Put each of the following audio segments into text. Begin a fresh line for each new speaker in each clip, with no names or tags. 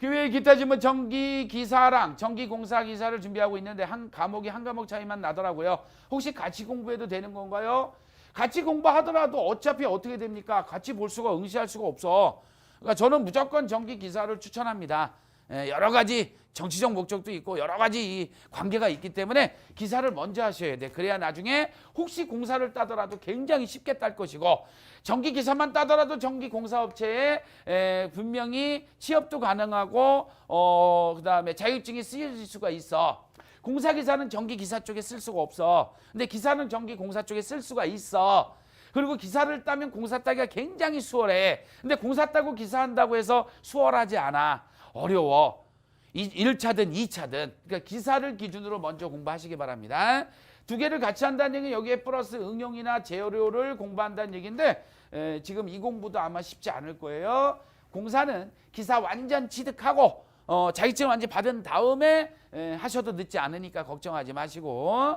교회 기타 지문 전기 기사랑 전기 공사 기사를 준비하고 있는데 한 과목이 한 과목 차이만 나더라고요. 혹시 같이 공부해도 되는 건가요? 같이 공부하더라도 어차피 어떻게 됩니까? 같이 볼 수가 응시할 수가 없어. 그러니까 저는 무조건 전기 기사를 추천합니다. 예, 여러 가지 정치적 목적도 있고 여러 가지 이 관계가 있기 때문에 기사를 먼저 하셔야 돼. 그래야 나중에 혹시 공사를 따더라도 굉장히 쉽게 딸 것이고 전기 기사만 따더라도 전기 공사업체에 에, 분명히 취업도 가능하고 어 그다음에 자격증이 쓰여질 수가 있어. 공사 기사는 전기 기사 쪽에 쓸 수가 없어. 근데 기사는 전기 공사 쪽에 쓸 수가 있어. 그리고 기사를 따면 공사 따기가 굉장히 수월해. 근데 공사 따고 기사한다고 해서 수월하지 않아. 어려워. 이 1차든 2차든. 그러니까 기사를 기준으로 먼저 공부하시기 바랍니다. 두 개를 같이 한다는 얘기는 여기에 플러스 응용이나 재료를 공부한다는 얘기인데 에, 지금 이 공부도 아마 쉽지 않을 거예요. 공사는 기사 완전 취득하고 어, 자격증 완전 받은 다음에 에, 하셔도 늦지 않으니까 걱정하지 마시고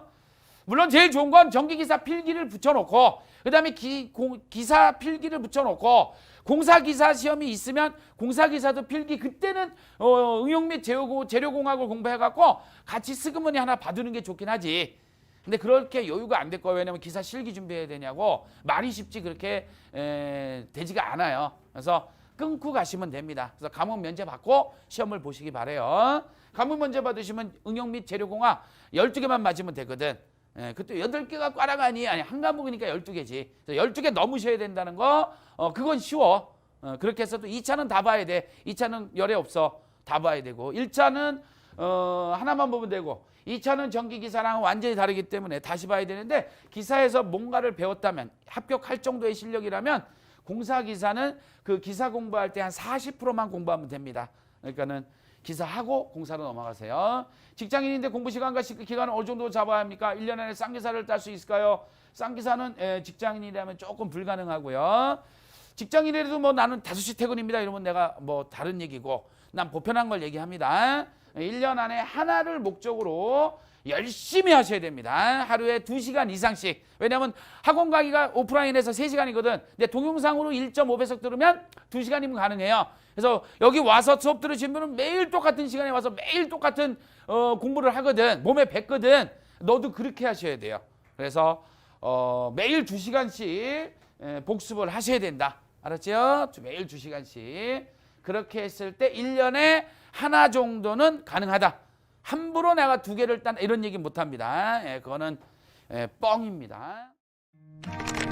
물론 제일 좋은 건 전기기사 필기를 붙여놓고 그 다음에 기, 공- 기사 필기를 붙여놓고 공사기사 시험이 있으면 공사기사도 필기 그때는 어, 응용 및 재료, 재료공학을 공부해갖고 같이 스그머니 하나 봐두는 게 좋긴 하지. 근데 그렇게 여유가 안 될 거예요. 왜냐면 기사 실기 준비해야 되냐고 말이 쉽지 그렇게 에, 되지가 않아요. 그래서 끊고 가시면 됩니다. 그래서 과목 면제 받고 시험을 보시기 바래요. 과목 면제 받으시면 응용 및 재료공학 12개만 맞으면 되거든. 예, 그때 여덟 개가 과라가 아니 아니 한 과목이니까 열두 개지. 열두 개 넘으셔야 된다는 거, 어 그건 쉬워. 어, 그렇게 해서 또 2차는 다 봐야 돼. 2차는 열애 없어. 다 봐야 되고 1차는 어 하나만 보면 되고 2차는 전기 기사랑은 완전히 다르기 때문에 다시 봐야 되는데 기사에서 뭔가를 배웠다면 합격할 정도의 실력이라면 공사 기사는 그 기사 공부할 때 한 40%만 공부하면 됩니다. 그러니까는 기사하고 공사로 넘어가세요. 직장인인데 공부 시간과 시- 기간을 어느 정도 잡아야 합니까? 1년 안에 쌍기사를 딸 수 있을까요? 쌍기사는 에, 직장인이라면 조금 불가능하고요. 직장인이라도 뭐 나는 5시 퇴근입니다. 이러면 내가 뭐 다른 얘기고 난 보편한 걸 얘기합니다. 1년 안에 하나를 목적으로 열심히 하셔야 됩니다. 하루에 2시간 이상씩. 왜냐면 학원 강의가 오프라인에서 3시간이거든. 근데 동영상으로 1.5배속 들으면 2시간이면 가능해요. 그래서 여기 와서 수업 들으신 분은 매일 똑같은 시간에 와서 매일 똑같은 어, 공부를 하거든. 몸에 뱉거든. 너도 그렇게 하셔야 돼요. 그래서 어, 매일 2시간씩 복습을 하셔야 된다. 알았죠? 매일 2시간씩. 그렇게 했을 때 1년에 하나 정도는 가능하다. 함부로 내가 두 개를 딴 이런 얘기 못 합니다. 예, 그거는 예, 뻥입니다.
음.